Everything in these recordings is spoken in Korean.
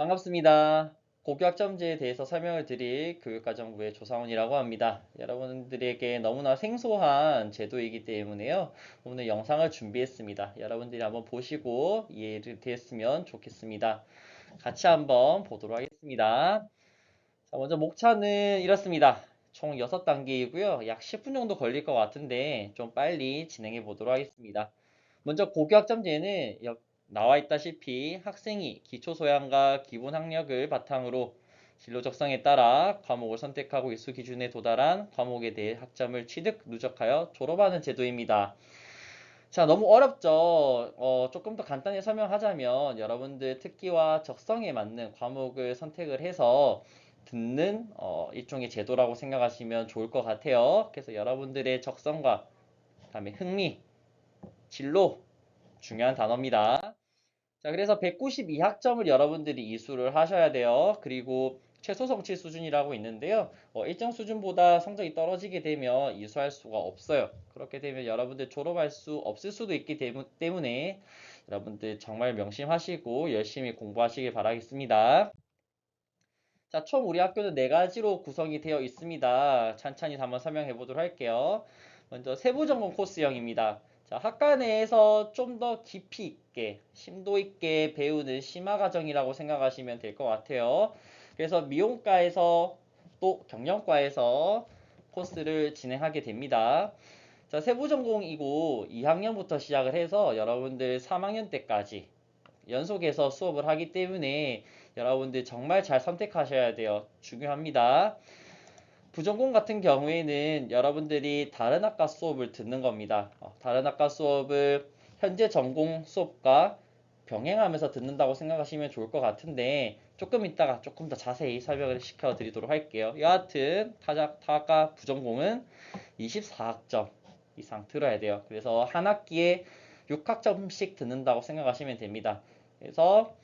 반갑습니다. 고교학점제에 대해서 설명을 드릴 교육과정부의 조상훈이라고 합니다. 여러분들에게 너무나 생소한 제도이기 때문에요. 오늘 영상을 준비했습니다. 여러분들이 한번 보시고 이해를 됐으면 좋겠습니다. 같이 한번 보도록 하겠습니다. 자, 먼저 목차는 이렇습니다. 총 6단계이고요. 약 10분 정도 걸릴 것 같은데 좀 빨리 진행해 보도록 하겠습니다. 먼저 고교학점제는 여- 나와 있다시피 학생이 기초 소양과 기본 학력을 바탕으로 진로 적성에 따라 과목을 선택하고 일수 기준에 도달한 과목에 대해 학점을 취득, 누적하여 졸업하는 제도입니다. 자, 너무 어렵죠? 어, 조금 더 간단히 설명하자면 여러분들 특기와 적성에 맞는 과목을 선택을 해서 듣는 어, 일종의 제도라고 생각하시면 좋을 것 같아요. 그래서 여러분들의 적성과 그다음에 흥미, 진로 중요한 단어입니다. 자, 그래서 192학점을 여러분들이 이수를 하셔야 돼요. 그리고 최소 성취 수준이라고 있는데요. 어, 일정 수준보다 성적이 떨어지게 되면 이수할 수가 없어요. 그렇게 되면 여러분들 졸업할 수 없을 수도 있기 때문- 때문에 여러분들 정말 명심하시고 열심히 공부하시길 바라겠습니다. 자, 총 우리 학교는 네 가지로 구성이 되어 있습니다. 찬찬히 한번 설명해 보도록 할게요. 먼저 세부 전공 코스형입니다. 자, 학과 내에서 좀 더 깊이 있게, 심도 있게 배우는 심화 과정이라고 생각하시면 될 것 같아요. 그래서 미용과에서 또 경영과에서 코스를 진행하게 됩니다. 자, 세부 전공이고 2학년부터 시작을 해서 여러분들 3학년 때까지 연속해서 수업을 하기 때문에 여러분들 정말 잘 선택하셔야 돼요. 중요합니다. 부전공 같은 경우에는 여러분들이 다른 학과 수업을 듣는 겁니다. 어, 다른 학과 수업을 현재 전공 수업과 병행하면서 듣는다고 생각하시면 좋을 것 같은데 조금 이따가 조금 더 자세히 설명을 시켜드리도록 할게요. 여하튼 타자, 타과 부전공은 24학점 이상 들어야 돼요. 그래서 한 학기에 6학점씩 듣는다고 생각하시면 됩니다. 그래서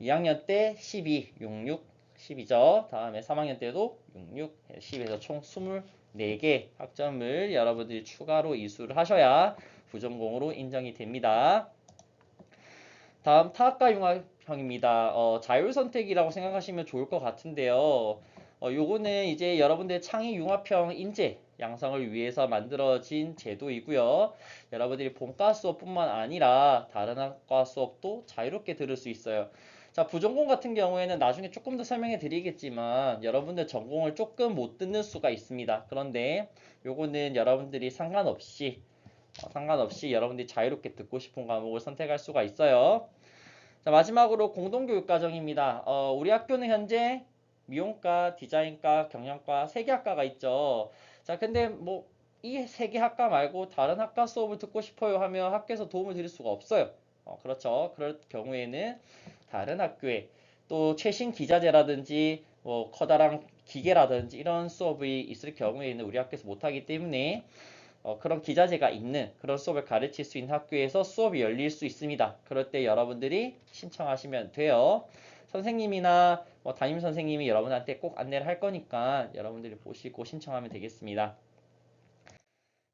2학년 때 12, 66, 12죠. 다음에 3학년 때도 66, 10에서 총 24개 학점을 여러분들이 추가로 이수를 하셔야 부전공으로 인정이 됩니다. 다음 타학과 융합형입니다. 어, 자율선택이라고 생각하시면 좋을 것 같은데요. 어, 요거는 이제 여러분들 창의 융합형 인재 양성을 위해서 만들어진 제도이고요. 여러분들이 본과 수업뿐만 아니라 다른 학과 수업도 자유롭게 들을 수 있어요. 자, 부전공 같은 경우에는 나중에 조금 더 설명해 드리겠지만 여러분들 전공을 조금 못 듣는 수가 있습니다. 그런데 요거는 여러분들이 상관없이 어, 상관없이 여러분들이 자유롭게 듣고 싶은 과목을 선택할 수가 있어요. 자, 마지막으로 공동교육 과정입니다. 어, 우리 학교는 현재 미용과, 디자인과, 경영과 세 개 학과가 있죠. 자, 근데 뭐 이 세 개 학과 말고 다른 학과 수업을 듣고 싶어요 하면 학교에서 도움을 드릴 수가 없어요. 어, 그렇죠. 그럴 경우에는 다른 학교에 또 최신 기자재라든지 뭐 커다란 기계라든지 이런 수업이 있을 경우에는 우리 학교에서 못하기 때문에 어, 그런 기자재가 있는 그런 수업을 가르칠 수 있는 학교에서 수업이 열릴 수 있습니다. 그럴 때 여러분들이 신청하시면 돼요. 선생님이나 뭐 담임 선생님이 여러분한테 꼭 안내를 할 거니까 여러분들이 보시고 신청하면 되겠습니다.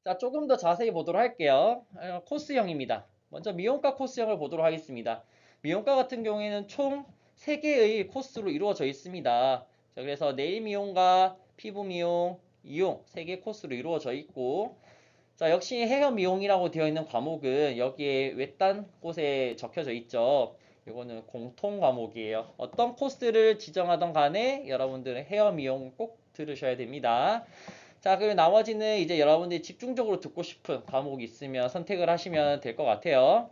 자, 조금 더 자세히 보도록 할게요. 어, 코스형입니다. 먼저 미용과 코스형을 보도록 하겠습니다. 미용과 같은 경우에는 총 3개의 코스로 이루어져 있습니다. 자, 그래서 네일 미용과 피부 미용, 이용 3개 코스로 이루어져 있고 자, 역시 헤어 미용이라고 되어 있는 과목은 여기에 외딴 곳에 적혀져 있죠. 이거는 공통 과목이에요. 어떤 코스를 지정하던 간에 여러분들은 헤어 미용 꼭 들으셔야 됩니다. 자, 그리고 나머지는 이제 여러분들이 집중적으로 듣고 싶은 과목이 있으면 선택을 하시면 될 것 같아요.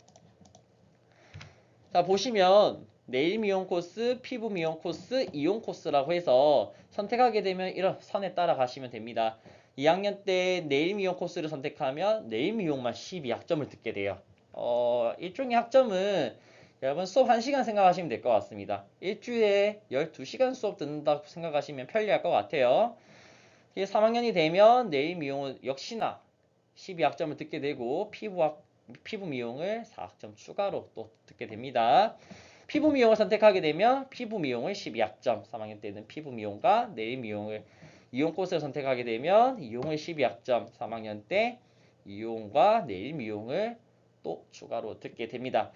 자, 보시면 네일 미용 코스, 피부 미용 코스, 이용 코스라고 해서 선택하게 되면 이런 선에 따라 가시면 됩니다. 2학년 때 네일 미용 코스를 선택하면 네일 미용만 12학점을 듣게 돼요. 어, 일종의 학점은 여러분 수업 1시간 생각하시면 될 것 같습니다. 일주일에 12시간 수업 듣는다고 생각하시면 편리할 것 같아요. 이제 3학년이 되면 네일 미용은 역시나 12학점을 듣게 되고 피부학, 피부 미용을 4학점 추가로 또 듣게 됩니다. 피부 미용을 선택하게 되면 피부 미용을 12학점, 3학년 때는 피부 미용과 네일 미용을 이용 코스를 선택하게 되면 이용을 12학점, 3학년 때 이용과 네일 미용을 또 추가로 듣게 됩니다.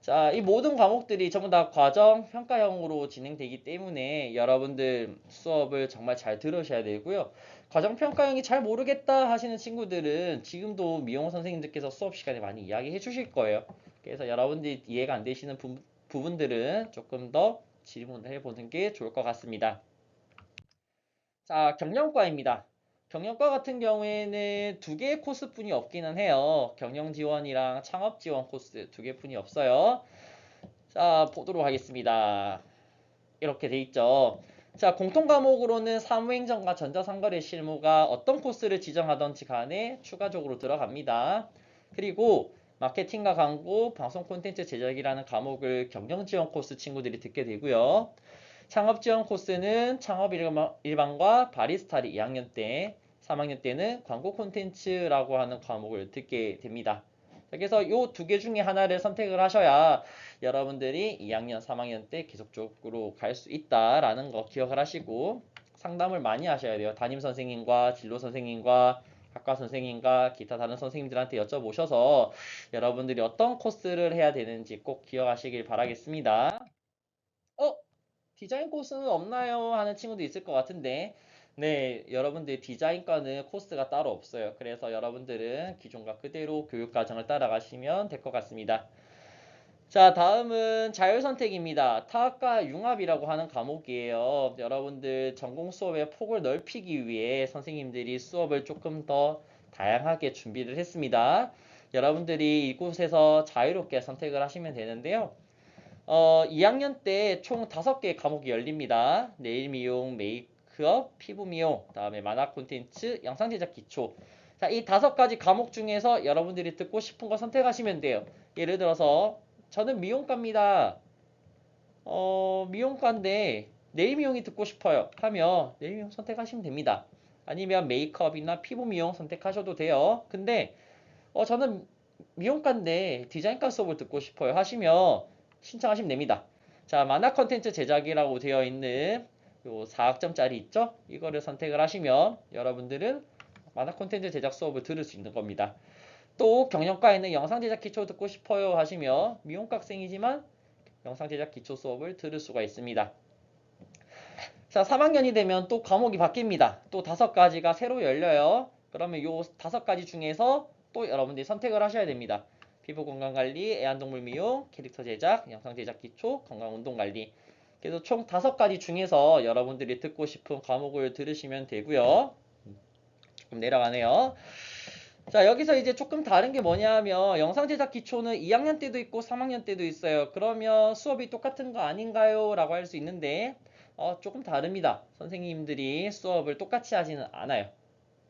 자, 이 모든 과목들이 전부 다 과정 평가형으로 진행되기 때문에 여러분들 수업을 정말 잘 들으셔야 되고요. 과정 평가형이 잘 모르겠다 하시는 친구들은 지금도 미용 선생님들께서 수업 시간에 많이 이야기해 주실 거예요. 그래서 여러분들이 이해가 안 되시는 부, 부분들은 조금 더 질문을 해보는 게 좋을 것 같습니다. 자, 경영과입니다. 경영과 같은 경우에는 두 개의 코스뿐이 없기는 해요. 경영 지원이랑 창업 지원 코스 두 개뿐이 없어요. 자, 보도록 하겠습니다. 이렇게 돼 있죠. 자, 공통 과목으로는 사무행정과 전자상거래 실무가 어떤 코스를 지정하던지 간에 추가적으로 들어갑니다. 그리고 마케팅과 광고, 방송 콘텐츠 제작이라는 과목을 경영 지원 코스 친구들이 듣게 되고요. 창업 지원 코스는 창업 일반- 일반과 바리스타를 2학년 때, 3학년 때는 광고 콘텐츠라고 하는 과목을 듣게 됩니다. 그래서 이 두 개 중에 하나를 선택을 하셔야 여러분들이 2학년, 3학년 때 계속적으로 갈 수 있다라는 거 기억을 하시고 상담을 많이 하셔야 돼요. 담임 선생님과 진로 선생님과 학과 선생님과 기타 다른 선생님들한테 여쭤보셔서 여러분들이 어떤 코스를 해야 되는지 꼭 기억하시길 바라겠습니다. 어? 디자인 코스는 없나요? 하는 친구도 있을 것 같은데 네, 여러분들 디자인과는 코스가 따로 없어요. 그래서 여러분들은 기존과 그대로 교육 과정을 따라가시면 될 것 같습니다. 자, 다음은 자율선택입니다. 타학과 융합이라고 하는 과목이에요. 여러분들 전공 수업의 폭을 넓히기 위해 선생님들이 수업을 조금 더 다양하게 준비를 했습니다. 여러분들이 이곳에서 자유롭게 선택을 하시면 되는데요. 어, 2학년 때 총 5개의 과목이 열립니다. 네일 미용, 메이크업, 피부 미용, 다음에 만화 콘텐츠, 영상 제작 기초. 자, 이 다섯 가지 과목 중에서 여러분들이 듣고 싶은 거 선택하시면 돼요. 예를 들어서 저는 미용과입니다. 어, 미용과인데 네일 미용이 듣고 싶어요. 하면 네일 미용 선택하시면 됩니다. 아니면 메이크업이나 피부 미용 선택하셔도 돼요. 근데 어, 저는 미용과인데 디자인과 수업을 듣고 싶어요. 하시면 신청하시면 됩니다. 자, 만화 컨텐츠 제작이라고 되어 있는 요 4학점짜리 있죠? 이거를 선택을 하시면 여러분들은 만화 콘텐츠 제작 수업을 들을 수 있는 겁니다. 또 경영과에는 영상 제작 기초 듣고 싶어요 하시면 미용과 학생이지만 영상 제작 기초 수업을 들을 수가 있습니다. 자, 3학년이 되면 또 과목이 바뀝니다. 또 다섯 가지가 새로 열려요. 그러면 요 다섯 가지 중에서 또 여러분들이 선택을 하셔야 됩니다. 피부 건강 관리, 애완동물 미용, 캐릭터 제작, 영상 제작 기초, 건강 운동 관리. 그래서 총 다섯 가지 중에서 여러분들이 듣고 싶은 과목을 들으시면 되고요. 조금 내려가네요. 자, 여기서 이제 조금 다른 게 뭐냐면 영상 제작 기초는 2학년 때도 있고 3학년 때도 있어요. 그러면 수업이 똑같은 거 아닌가요? 라고 할 수 있는데 어, 조금 다릅니다. 선생님들이 수업을 똑같이 하지는 않아요.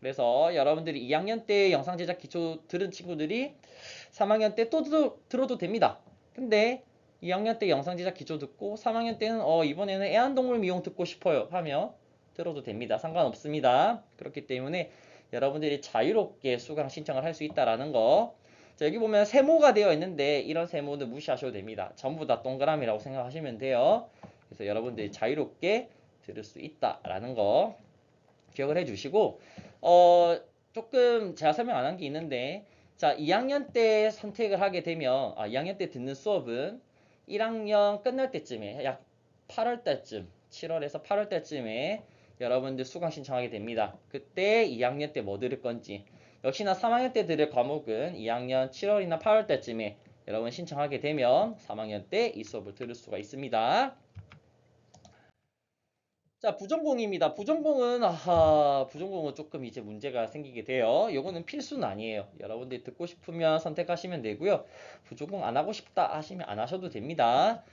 그래서 여러분들이 2학년 때 영상 제작 기초 들은 친구들이 3학년 때 또 들어도 됩니다. 근데 2학년 때 영상 제작 기초 듣고 3학년 때는 어 이번에는 애완동물 미용 듣고 싶어요 하면 들어도 됩니다. 상관없습니다. 그렇기 때문에 여러분들이 자유롭게 수강 신청을 할 수 있다라는 거. 자, 여기 보면 세모가 되어 있는데 이런 세모는 무시하셔도 됩니다. 전부 다 동그라미라고 생각하시면 돼요. 그래서 여러분들이 자유롭게 들을 수 있다라는 거 기억을 해 주시고 어 조금 제가 설명 안 한 게 있는데 자 2학년 때 선택을 하게 되면 아 2학년 때 듣는 수업은 1학년 끝날 때쯤에 약 8월 달쯤 7월에서 8월 달쯤에 여러분들 수강 신청하게 됩니다. 그때 2학년 때 뭐 들을 건지 역시나 3학년 때 들을 과목은 2학년 7월이나 8월 달쯤에 여러분 신청하게 되면 3학년 때 이 수업을 들을 수가 있습니다. 자, 부전공입니다. 부전공은 아하, 부전공은 조금 이제 문제가 생기게 돼요. 요거는 필수는 아니에요. 여러분들이 듣고 싶으면 선택하시면 되고요. 부전공 안 하고 싶다 하시면 안 하셔도 됩니다.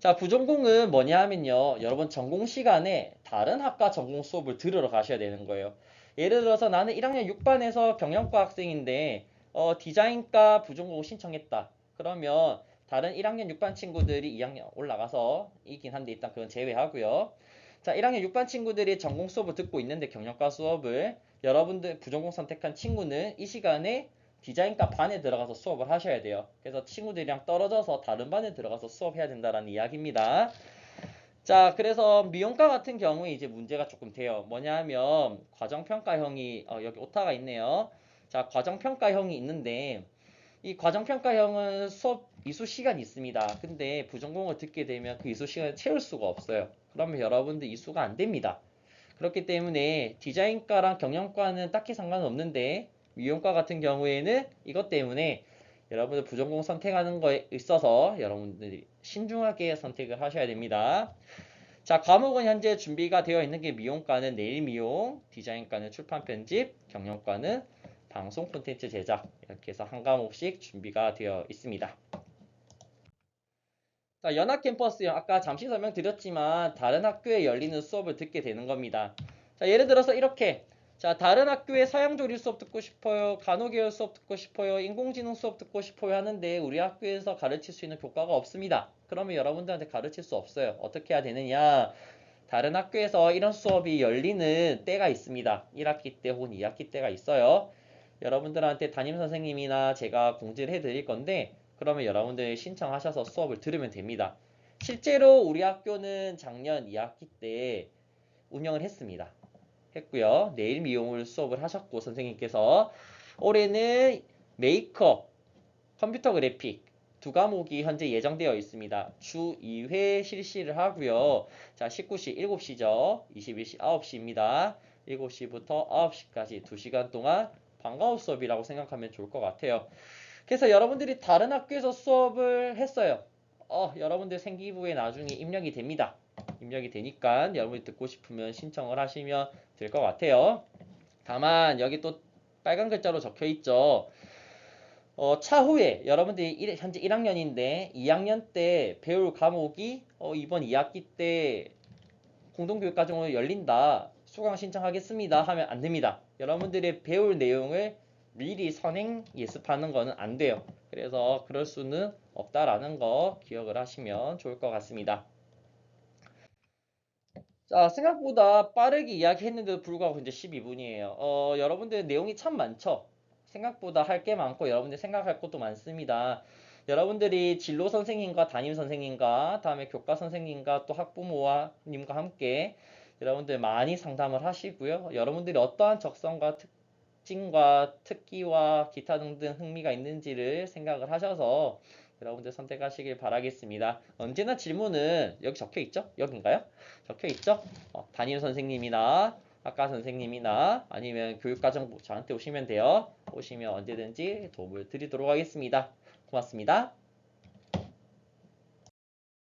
자, 부전공은 뭐냐 하면요. 여러분 전공 시간에 다른 학과 전공 수업을 들으러 가셔야 되는 거예요. 예를 들어서 나는 1학년 6반에서 경영과 학생인데 어, 디자인과 부전공 신청했다. 그러면 다른 1학년 6반 친구들이 2학년 올라가서 이긴 한데 일단 그건 제외하고요. 자, 1학년 6반 친구들이 전공 수업을 듣고 있는데 경영과 수업을 여러분들 부전공 선택한 친구는 이 시간에 디자인과 반에 들어가서 수업을 하셔야 돼요. 그래서 친구들이랑 떨어져서 다른 반에 들어가서 수업해야 된다는 이야기입니다. 자, 그래서 미용과 같은 경우에 이제 문제가 조금 돼요. 뭐냐 하면 과정평가형이 어, 여기 오타가 있네요. 자, 과정평가형이 있는데 이 과정평가형은 수업 이수 시간이 있습니다. 근데 부전공을 듣게 되면 그 이수 시간을 채울 수가 없어요. 그러면 여러분들 이수가 안 됩니다. 그렇기 때문에 디자인과랑 경영과는 딱히 상관없는데 미용과 같은 경우에는 이것 때문에 여러분들 부전공 선택하는 거에 있어서 여러분들이 신중하게 선택을 하셔야 됩니다. 자, 과목은 현재 준비가 되어 있는 게 미용과는 내일 미용, 디자인과는 출판 편집, 경영과는 방송 콘텐츠 제작 이렇게 해서 한 과목씩 준비가 되어 있습니다. 자, 연합 캠퍼스형 아까 잠시 설명드렸지만 다른 학교에 열리는 수업을 듣게 되는 겁니다. 자, 예를 들어서 이렇게 자, 다른 학교에 서양조리 수업 듣고 싶어요. 간호계열 수업 듣고 싶어요. 인공지능 수업 듣고 싶어요 하는데 우리 학교에서 가르칠 수 있는 교과가 없습니다. 그러면 여러분들한테 가르칠 수 없어요. 어떻게 해야 되느냐? 다른 학교에서 이런 수업이 열리는 때가 있습니다. 1학기 때 혹은 2학기 때가 있어요. 여러분들한테 담임 선생님이나 제가 공지를 해 드릴 건데 그러면 여러분들이 신청하셔서 수업을 들으면 됩니다. 실제로 우리 학교는 작년 2학기 때 운영을 했습니다. 했고요. 내일 미용을 수업을 하셨고 선생님께서 올해는 메이크업, 컴퓨터 그래픽 두 과목이 현재 예정되어 있습니다. 주 2회 실시를 하고요. 자, 19시 7시죠. 21시 9시입니다. 7시부터 9시까지 2시간 동안 방과후 수업이라고 생각하면 좋을 것 같아요. 그래서 여러분들이 다른 학교에서 수업을 했어요. 어, 여러분들 생기부에 나중에 입력이 됩니다. 입력이 되니까 여러분이 듣고 싶으면 신청을 하시면 될 것 같아요. 다만 여기 또 빨간 글자로 적혀 있죠. 어, 차후에 여러분들이 일- 현재 1학년인데 2학년 때 배울 과목이 어, 이번 2학기 때 공동교육과정으로 열린다. 수강 신청하겠습니다. 하면 안 됩니다. 여러분들의 배울 내용을 미리 선행 예습하는 거는 안 돼요. 그래서 그럴 수는 없다라는 거 기억을 하시면 좋을 것 같습니다. 자, 생각보다 빠르게 이야기했는데도 불구하고 이제 12분이에요. 어, 여러분들 내용이 참 많죠? 생각보다 할 게 많고 여러분들 생각할 것도 많습니다. 여러분들이 진로 선생님과 담임 선생님과 다음에 교과 선생님과 또 학부모와 님과 함께 여러분들 많이 상담을 하시고요. 여러분들이 어떠한 적성과 특징과 특기와 기타 등등 흥미가 있는지를 생각을 하셔서 여러분들 선택하시길 바라겠습니다. 언제나 질문은 여기 적혀 있죠? 여긴가요? 적혀 있죠? 어, 담임 선생님이나 학과 선생님이나 아니면 교육과정부 저한테 오시면 돼요. 오시면 언제든지 도움을 드리도록 하겠습니다. 고맙습니다.